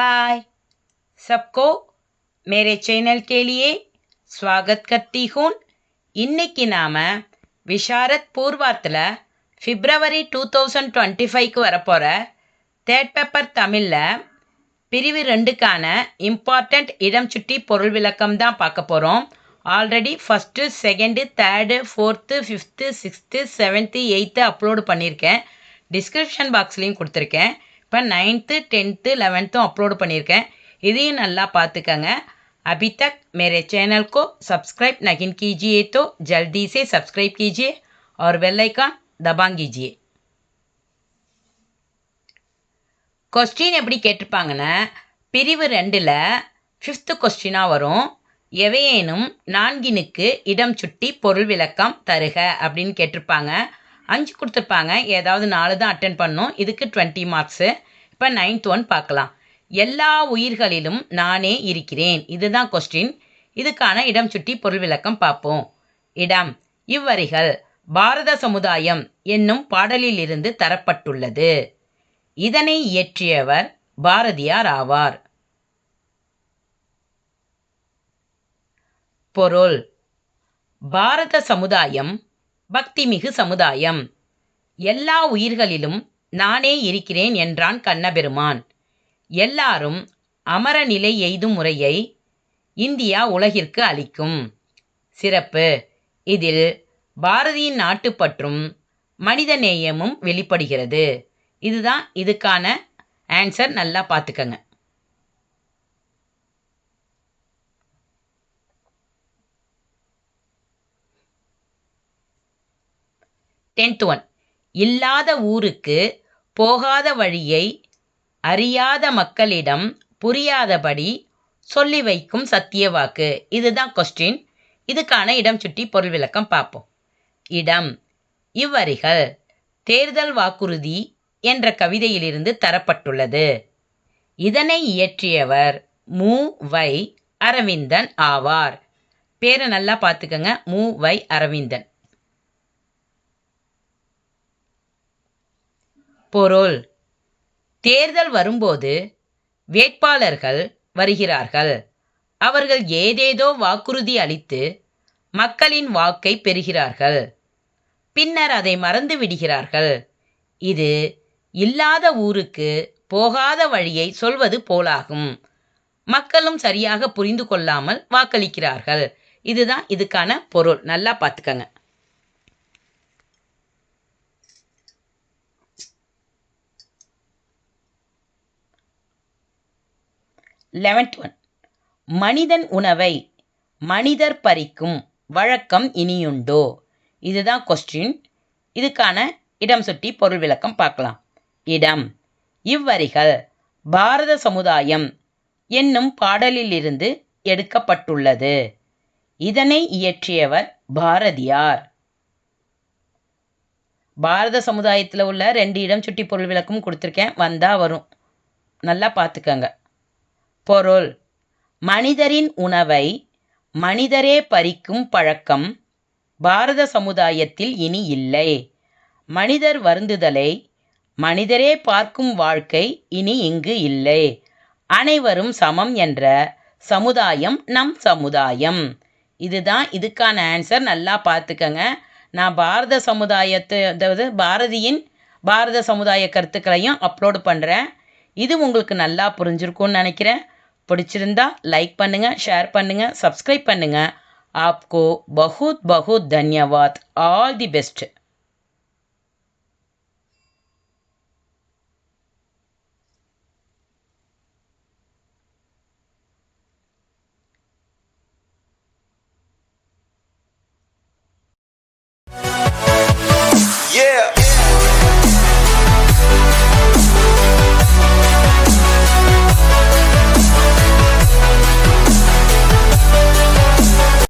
हाय सबको मेरे चैनल के लिए स्वागत करती हूँ இன்னைக்கு நாம் விஷாரத் பூர்வாத்தில் பிப்ரவரி டூ தௌசண்ட் டுவெண்ட்டி ஃபைவ்க்கு வரப்போகிற தேர்ட் பேப்பர் தமிழில் பிரிவு ரெண்டுக்கான இம்பார்ட்டண்ட் இடம் சுட்டி பொருள் விளக்கம் தான் பார்க்க போகிறோம் already first second third fourth fifth sixth seventh eighth upload பண்ணியிருக்கேன் டிஸ்கிரிப்ஷன் பாக்ஸ்லேயும் கொடுத்துருக்கேன் இப்போ நைன்த்து டென்த்து லெவன்த்தும் அப்லோடு பண்ணியிருக்கேன் இதையும் நல்லா பார்த்துக்கங்க अभी तक मेरे चैनल को सब्सक्राइब नहीं कीजिए तो जल्दी से सब्सक्राइब कीजिए और बेल आइकन दबा कीजिए கொஸ்டின் எப்படி கேட்டிருப்பாங்கன்னா பிரிவு ரெண்டில் ஃபிஃப்த்து கொஸ்டினாக வரும் எவையேனும் நான்கினுக்கு இடம் சுட்டி பொருள் விளக்கம் தருக அப்படின்னு கேட்டிருப்பாங்க அஞ்சு கொடுத்துருப்பாங்க. ஏதாவது நாலு தான் அட்டன் பண்ணும் இதுக்கு டுவெண்ட்டி மார்க்ஸு இப்போ நைன்த் ஒன் பார்க்கலாம். எல்லா உயிர்களிலும் நானே இருக்கிறேன். இதுதான் கொஸ்டின் இதுக்கான இடம் சுட்டி பொருள் விளக்கம் பார்ப்போம். இடம். இவ்வரிகள். பாரத சமுதாயம் என்னும் பாடலிலிருந்து தரப்பட்டுள்ளது. இதனை இயற்றியவர் பாரதியார் ஆவார். பொருள். பாரத சமுதாயம் பக்திமிகு சமுதாயம். எல்லா உயிர்களிலும் நானே இருக்கிறேன் என்றான் கண்ணபெருமான். எல்லாரும் அமர நிலை எய்தும் முறையை இந்தியா உலகிற்கு அளிக்கும். சிறப்பு. இதில் பாரதியின் நாட்டுப்பற்றும் மனித நேயமும் வெளிப்படுகிறது. இதுதான் இதுக்கான ஆன்சர் நல்லா பார்த்துக்கங்க. டென்த் ஒன் இல்லாத ஊருக்கு போகாத வழியை அறியாத மக்களிடம் புரியாதபடி சொல்லி வைக்கும் சத்திய வாக்கு. இதுதான் கொஸ்டின் இதுக்கான இடம் சுட்டி பொருள் விளக்கம் பார்ப்போம். இடம். இவ்வரிகள் தேர்தல் வாக்குறுதி என்ற கவிதையிலிருந்து தரப்பட்டுள்ளது. இதனை இயற்றியவர் மு. வை. அரவிந்தன் ஆவார். பேரை நல்லா பார்த்துக்கங்க. மு. வை. அரவிந்தன். பொருள். தேர்தல் வரும்போது வேட்பாளர்கள் வருகிறார்கள். அவர்கள் ஏதேதோ வாக்குறுதி அளித்து மக்களின் வாக்கை பெறுகிறார்கள். பின்னர் அதை மறந்து விடுகிறார்கள். இது இல்லாத ஊருக்கு போகாத வழியை சொல்வது போலாகும். மக்களும் சரியாக புரிந்து கொள்ளாமல் வாக்களிக்கிறார்கள். இதுதான் இதுக்கான பொருள். நல்லா பார்த்துக்கங்க. லெவன்த் ஒன் மனிதன் உணவை மனிதர் பறிக்கும் வழக்கம் இனியுண்டோ? இதுதான் கொஸ்டின் இதுக்கான இடம் சுட்டி பொருள் விளக்கம் பார்க்கலாம். இடம். இவ்வரிகள் பாரத சமுதாயம் என்னும் பாடலிலிருந்து எடுக்கப்பட்டுள்ளது. இதனை இயற்றியவர் பாரதியார். பாரத சமுதாயத்தில் உள்ள ரெண்டு இடம் சுட்டி பொருள் விளக்கம் கொடுத்துருக்கேன். வந்தால் வரும். நல்லா பார்த்துக்கங்க. பொருள். மனிதரின் உணவை மனிதரே பறிக்கும் பழக்கம் பாரத சமுதாயத்தில் இனி இல்லை. மனிதர் வருந்துதலை மனிதரே பார்க்கும் வாழ்க்கை இனி இங்கு இல்லை. அனைவரும் சமம் என்ற சமுதாயம் நம் சமுதாயம். இதுதான் இதுக்கான ஆன்சர் நல்லா பார்த்துக்கங்க. நான் பாரத சமுதாயத்தை அதாவது பாரதியின் பாரத சமுதாய கருத்துக்களையும் அப்லோடு பண்ணுறேன் இது உங்களுக்கு நல்லா புரிஞ்சிருக்கும்னு நினைக்கிறேன். பிடிச்சிருந்தா லைக் பண்ணுங்கள் ஷேர் பண்ணுங்கள் சப்ஸ்கிரைப் பண்ணுங்கள் ஆப்கோ பகுத் பகுத் தன்யவாத். All the best